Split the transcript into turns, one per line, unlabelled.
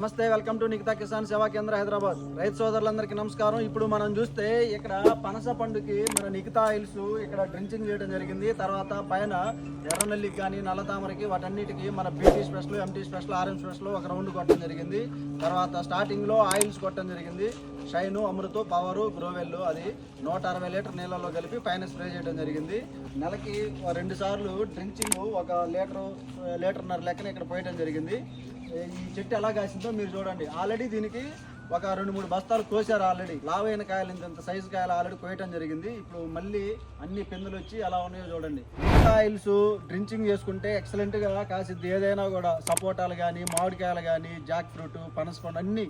నమస్తే welcome to Nikita Kisan సేవా కేంద్ర హైదరాబాద్. రైతు సోదరులందరికీ నమస్కారం. ఇప్పుడు మనం చూస్తే ఇక్కడ పనస పండుకి మన నికితా ఆయిల్స్ ఇక్కడ డ్రించింగ్ చేయడం జరిగింది. తర్వాత పైన ఎర్రనల్లికి కానీ నల్లతామరకి వాటన్నిటికి మన BT special MT special orange special ఒక రౌండ్ కొట్టడం జరిగింది. తర్వాత స్టార్టింగ్లో ఆయిల్స్ కొట్టడం జరిగింది. షైను అమృతు పవరు గ్రోవెల్ అది నూట అరవై లీటర్ నీళ్ళలో కలిపి పైన స్ప్రే చేయడం జరిగింది. నెలకి రెండు సార్లు డ్రించింగ్ ఒక లీటరు లీటర్న్నర లెక్కన ఇక్కడ పోయడం జరిగింది. ఈ చెట్టు ఎలా కాసిందో మీరు చూడండి. ఆల్రెడీ దీనికి ఒక రెండు మూడు బస్తాలు కోసారు ఆల్రెడీ లావైన కాయలు ఇంత సైజు కాయలు ఆల్రెడీ కోయటం జరిగింది. ఇప్పుడు మళ్ళీ అన్ని పిందులు వచ్చి ఎలా ఉన్నాయో చూడండి. ఆయిల్స్ డ్రించింగ్ చేసుకుంటే ఎక్సలెంట్గా కాసిద్ది. ఏదైనా కూడా సపోటాలు కానీ మామిడికాయలు కానీ జాక్ ఫ్రూట్ పనసపండు అన్నీ.